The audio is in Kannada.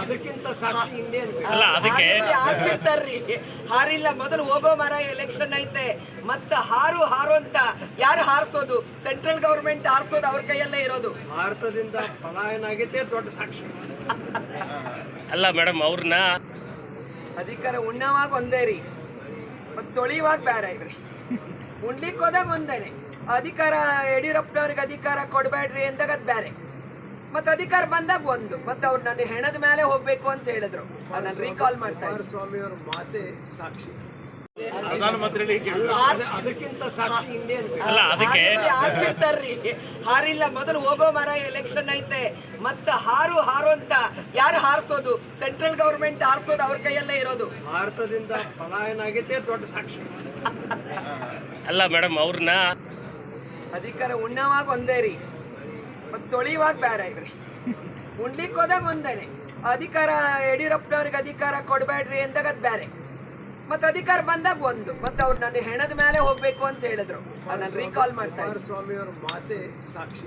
ಅದಕ್ಕಿಂತ ಸಾಕ್ಷಿ ಇಂಡಿಯನ್. ಅಲ್ಲ, ಅದಕ್ಕೆ- ಹಾರಿರ್ತಾರ್ರಿ ಹಾರಿಲ್ಲ ಮೊದಲು ಹೋಗೋ ಮರ ಎಲೆಕ್ಷನ್ ಐತೆ. ಮತ್ತ ಹಾರು ಹಾರು ಅಂತ ಯಾರು ಹಾರಿಸೋದು? ಸೆಂಟ್ರಲ್ ಗವರ್ಮೆಂಟ್ ಹಾರಿಸೋದು ಅವ್ರ ಕೈಯಲ್ಲೇ ಇರೋದು. ಭಾರತದಿಂದ ಪಲಾಯನ ಆಗಿದ್ದೇ ದೊಡ್ಡ ಸಾಕ್ಷಿ. ಅಲ್ಲ ಮೇಡಮ್ ಅವ್ರನ್ನ ಅಧಿಕಾರ ಉಣ್ಣವಾಗ ಒಂದೇ ರೀ ಮತ್ ತೊಳಿಯುವಾಗ ಬೇರೆ ಇವ್ರಿ ಉಣ್ಲಿಕ್ಕೆ ಹೋದಾಗ ಒಂದೇನೆ. ಅಧಿಕಾರ ಯಡಿಯೂರಪ್ಪನವ್ರಿಗೆ ಅಧಿಕಾರ ಕೊಡಬೇಡ್ರಿ ಅಂದಾಗ ಅದ್ ಬೇರೆ ಮತ್ ಅಧಿಕಾರ ಬಂದಾಗ ಒಂದು. ಮತ್ತೆ ಅವ್ರು ನನ್ನ ಹೆಣದ ಮೇಲೆ ಹೋಗ್ಬೇಕು ಅಂತ ಹೇಳಿದ್ರು. ನಾನು ರೀಕಾಲ್ ಮಾಡ್ತಾ ಕುಮಾರಸ್ವಾಮಿ ಅವರ ಮಾತೆ ಸಾಕ್ಷಿ. ಪ್ರಧಾನಮಂತ್ರಿಗಳಿಗೆ ಅದಕ್ಕಿಂತ ಸಾಕ್ಷಿ ಇಂಡಿಯನ್ ಅಲ್ಲ, ಅದಕ್ಕೆ- ಹಾರಿರ್ತಾರ್ರಿ ಹಾರಿಲ್ಲ. ಮೊದಲು ಹೋಗೋ ಮರ ಎಲೆಕ್ಷನ್ ಐತೆ. ಮತ್ತ ಹಾರು ಹಾರು ಅಂತ ಯಾರು ಹಾರಿಸೋದು? ಸೆಂಟ್ರಲ್ ಗವರ್ಮೆಂಟ್ ಹಾರಿಸೋದು ಅವ್ರ ಕೈಯಲ್ಲೇ ಇರೋದು. ಭಾರತದಿಂದ ಪಲಾಯನ ಆಗಿದ್ದೇ ದೊಡ್ಡ ಸಾಕ್ಷಿ. ಅಲ್ಲ ಮೇಡಮ್ ಅವ್ರನ್ನ ಅಧಿಕಾರ ಉಣ್ಣವಾಗ ಒಂದೇ ರೀ. ಮತ್ ತೊಳಿಯುವಾಗ ಬೇರೆ ಇವ್ರಿ ಉಣ್ಲಿಕ್ಕೆ ಹೋದಾಗ ಒಂದೇನೆ ಅಧಿಕಾರ ಯಡಿಯೂರಪ್ಪನವ್ರಿಗೆ ಅಧಿಕಾರ ಕೊಡಬೇಡ್ರಿ ಅಂದಾಗ ಅದ್ ಬೇರೆ ಮತ್ ಅಧಿಕಾರ ಬಂದಾಗ ಒಂದು. ಮತ್ತೆ ಅವ್ರು ನನ್ನ ಹೆಣದ ಮೇಲೆ ಹೋಗ್ಬೇಕು ಅಂತ ಹೇಳಿದ್ರು. ಅದನ್ನ ರೀಕಾಲ್ ಮಾಡ್ತಾರೆ ಸ್ವಾಮಿ ಅವರ ಮಾತೆ ಸಾಕ್ಷಿ.